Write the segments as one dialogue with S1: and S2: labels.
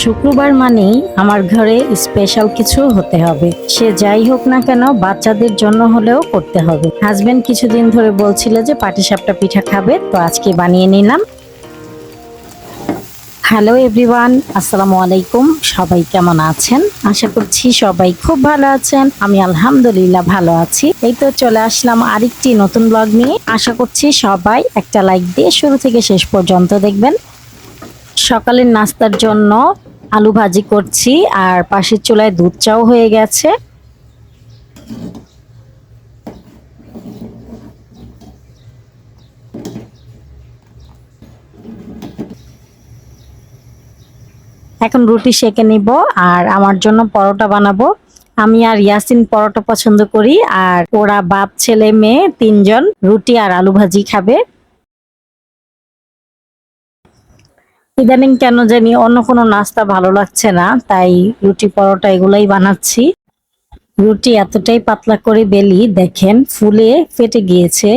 S1: শুক্রবার মানেই আমার ঘরে স্পেশাল কিছু হতে হবে। সে যাই হোক না কেন, বাচ্চাদের জন্য হলেও করতে হবে। হাজবেন্ড কিছুদিন ধরে বলছিল যে পাটিসাপটা পিঠা খাবে, তো আজকে বানিয়ে নিলাম। হ্যালো এভরিওয়ান আসসালামু আলাইকুম। সবাই কেমন আছেন? আশা করছি সবাই খুব ভালো আছেন। আমি আলহামদুলিল্লাহ ভালো আছি। এই তো চলে আসলাম আরেকটি নতুন ব্লগ নিয়ে। আশা করছি সবাই একটা লাইক দিয়ে শুরু থেকে শেষ পর্যন্ত দেখবেন। সকালের নাস্তার জন্য আলু ভাজি করছি, আর পাশের চুলায় দুধ চাও হয়ে গেছে। এখন রুটি সেকে নিব, আর আমার জন্য পরোটা বানাবো। আমি আর ইয়াসিন পরোটা পছন্দ করি, আর ওরা বাপ, ছেলে, মেয়ে, তিনজন রুটি আর আলু ভাজি খাবে। ইদানিং কেন জানি অন্য কোনো নাস্তা ভালো লাগছে না, তাই রুটি পরোটা এগুলাই বানাচ্ছি। রুটি এতটাই পাতলা করে বেলি, দেখেন ফুলে ফেটে গিয়েছে।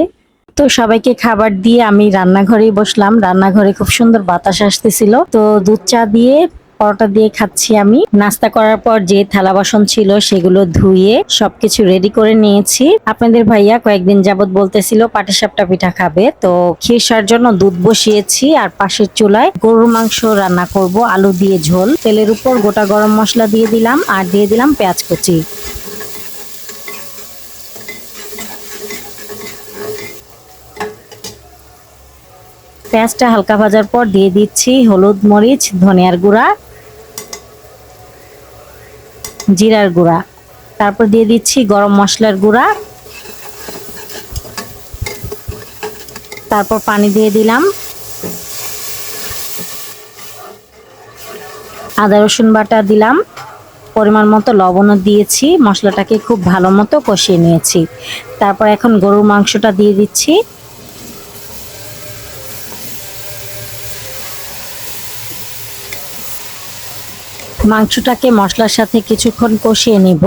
S1: তো সবাইকে খাবার দিয়ে আমি রান্নাঘরেই বসলাম। রান্নাঘরে খুব সুন্দর বাতাস আসতেছিল। তো দুধ চা দিয়ে পরোটা দিয়ে খাচ্ছি আমি। নাস্তা করার পর যে থালা বাসন ছিল সেগুলো ধুয়ে সবকিছু রেডি করে নিয়েছি। আপনাদের ভাইয়া কয়েকদিন যাবত বলতেছিল পাটিসাপটা পিঠা খাবে। তো খিরসার জন্য দুধ বসিয়েছি আর পাশের চুলায় গরুর মাংস রান্না করব, আলু দিয়ে ঝোল। তেলের উপর গোটা গরম মশলা দিয়ে দিলাম আর দিয়ে দিলাম পেঁয়াজ কুচি। পেঁয়াজটা হালকা ভাজার পর দিয়ে দিচ্ছি হলুদ মরিচ, ধনিয়ার গুঁড়া জিরার গুঁড়া। তারপর দিয়ে দিচ্ছি গরম মশলার গুঁড়া। তারপর পানি দিয়ে দিলাম। আদা, রসুন বাটা দিলাম। পরিমাণ মতো লবণও দিয়েছি। মশলাটাকে খুব ভালো মতো কষিয়ে নিয়েছি। তারপর এখন গরুর মাংসটা দিয়ে দিচ্ছি। মাংসটাকে মশলার সাথে কিছুক্ষণ কষিয়ে নিব।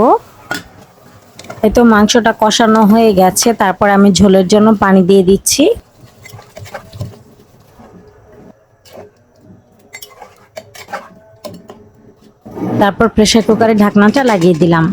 S1: এই তো মাংসটা কষানো হয়ে গেছে, তারপর আমি ঝোলের জন্য পানি দিয়ে দিচ্ছি। তারপর প্রেসার কুকারে ঢাকনাটা লাগিয়ে দিলাম।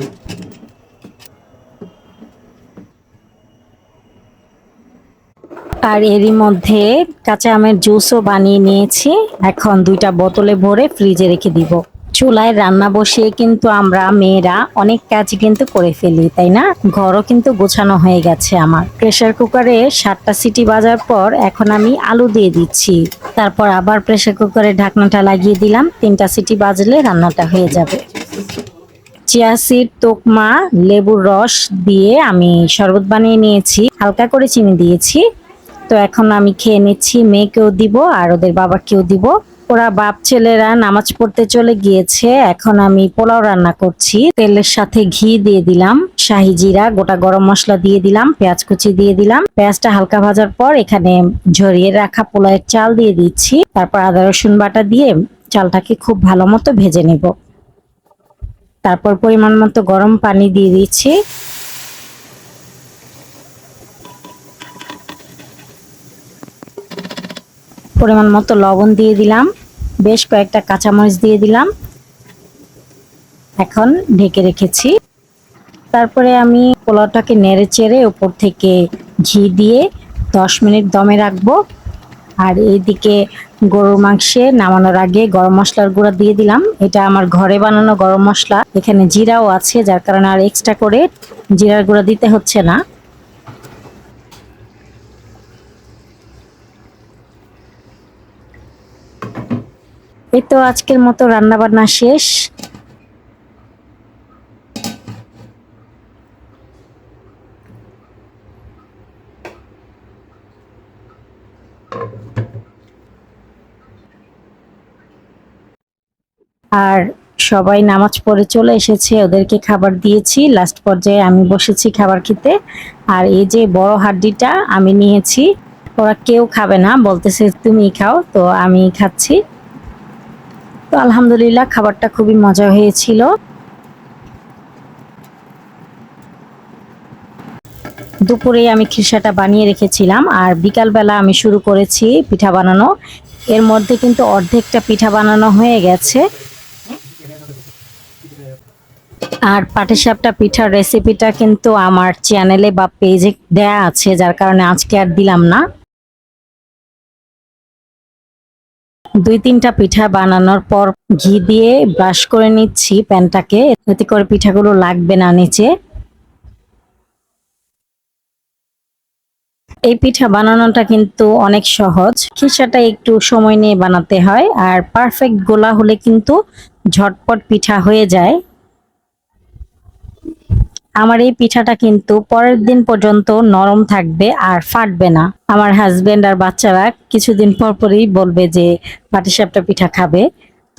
S1: আর এরই মধ্যে কাঁচা আমের জুসও বানিয়ে নিয়েছি। এখন দুইটা বোতলে ভরে ফ্রিজে রেখে দিব। চুলায় রান্না বসিয়ে কিন্তু আমরা মেয়েরা অনেক কাজ কিন্তু করে ফেলি, তাই না? ঘরও কিন্তু গোছানো হয়ে গেছে আমার। প্রেসার কুকারে সাতটা সিটি বাজার পর এখন আমি আলু দিয়ে দিচ্ছি। তারপর আবার প্রেসার কুকারে ঢাকনাটা লাগিয়ে দিলাম, তিনটা সিটি বাজলে রান্নাটা হয়ে যাবে। চিয়া সিড, তোকমা, লেবুর রস দিয়ে আমি শরবত বানিয়ে নিয়েছি, হালকা করে চিনি দিয়েছি। তো এখন আমি খেয়ে নিচ্ছি, মেয়েকেও দিব আর ওদের বাবাকেও দিব। ওরা বাপ ছেলেরা নামাজ পড়তে চলে গিয়েছে। এখন আমি পোলাও রান্না করছি। তেলের সাথে ঘি দিয়ে দিলাম, শাহি জিরা, গোটা গরম মশলা দিয়ে দিলাম, পেঁয়াজ কুচি দিয়ে দিলাম। পেঁয়াজটা হালকা ভাজার পর এখানে ঝরিয়ে রাখা পোলাওয়ের চাল দিয়ে দিচ্ছি। তারপর আদা, রসুন বাটা দিয়ে চালটাকে খুব ভালো মতো ভেজে নেব। তারপর পরিমাণ মতো গরম পানি দিয়ে দিচ্ছি। পরিমাণ মতো লবণ দিয়ে দিলাম। বেশ কয়েকটা কাঁচামরিচ দিয়ে দিলাম। এখন ঢেকে রেখেছি। তারপরে আমি পোলাওটাকে নেড়ে চেড়ে উপর থেকে ঘি দিয়ে দশ মিনিট দমে রাখব। আর এইদিকে গরুর মাংসে নামানোর আগে গরম মশলার গুঁড়া দিয়ে দিলাম। এটা আমার ঘরে বানানো গরম মশলা। এখানে জিরাও আছে, যার কারণে আর এক্সট্রা করে জিরার গুঁড়া দিতে হচ্ছে না। এই তো আজকের মতো রান্না বান্না শেষ। আর সবাই নামাজ পড়ে চলে এসেছে, ওদেরকে খাবার দিয়েছি। লাস্ট পর্যায়ে আমি বসেছি খাবার খেতে। আর এই যে বড় হাড্ডিটা আমি নিয়েছি, ওরা কেউ খাবে না, বলতেছে, তুমি খাও। তো আমি খাচ্ছি। তো আলহামদুলিল্লাহ খাবারটা খুবই মজা হয়েছিল। দুপুরে আমি খিরসাটা বানিয়ে রেখেছিলাম আর বিকালবেলা আমি শুরু করেছি পিঠা বানানো। এর মধ্যে কিন্তু অর্ধেকটা পিঠা বানানো হয়ে গেছে। আর পাটিসাপটা পিঠার রেসিপিটা কিন্তু আমার চ্যানেলে বা পেজে দেয়া আছে, যার কারণে আজকে আর দিলাম না। দুই তিনটা পিঠা বানানোর পর ঘি দিয়ে ব্রাশ করে নিচ্ছি প্যানটাকে। এতে করে পিঠাগুলো লাগবে না নিচে। এই পিঠা বানানোটা কিন্তু অনেক সহজ। খিসাটা একটু সময় নিয়ে বানাতে হয় আর পারফেক্ট গোলা হলে কিন্তু ঝটপট পিঠা হয়ে যায়। আমার এই পিঠাটা কিন্তু পরের দিন পর্যন্ত নরম থাকবে আর ফাটবে না। আমার হাজবেন্ড আর বাচ্চারা কিছুদিন পর পরই বলবে যে পাটিসাপটা পিঠা খাবে।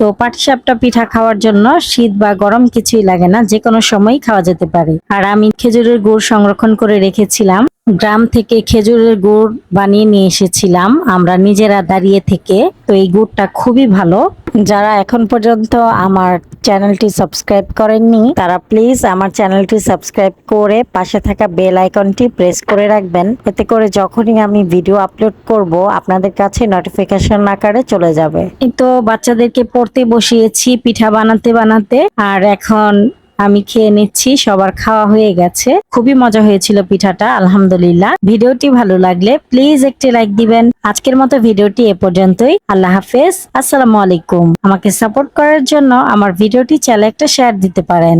S1: তো পাটিসাপটা পিঠা খাওয়ার জন্য শীত বা গরম কিছুই লাগে না, যে কোনো সময়ই খাওয়া যেতে পারে। আর আমি খেজুরের গুড় সংরক্ষণ করে রেখেছিলাম। গ্রাম থেকে খেজুরের গুড় বানিয়ে নিয়ে এসেছিলাম। আমরা নিজেরা দাঁড়িয়ে থেকে। তো এই গুড়টা খুবই ভালো। যারা এখন পর্যন্ত আমার চ্যানেলটি সাবস্ক্রাইব করেননি, তারা প্লিজ আমার চ্যানেলটি সাবস্ক্রাইব করে পাশে থাকা বেল আইকনটি প্রেস করে রাখবেন। এতে করে যখনই আমি ভিডিও আপলোড করব, আপনাদের কাছে নোটিফিকেশন আকারে চলে যাবে। তো বাচ্চাদেরকে পড়তে বসিয়েছি, পিঠা বানাতে বানাতে। আর এখন আমি খেয়ে নিচ্ছি, সবার খাওয়া হয়ে গেছে। খুবই মজা হয়েছিল পিঠাটা, আলহামদুলিল্লাহ। ভিডিওটি ভালো লাগলে প্লিজ একটি লাইক দিবেন। আজকের মতো ভিডিওটি এ পর্যন্তই। আল্লাহ হাফেজ। আসসালামু আলাইকুম। আমাকে সাপোর্ট করার জন্য আমার ভিডিওটি চ্যানেল একটা শেয়ার দিতে পারেন।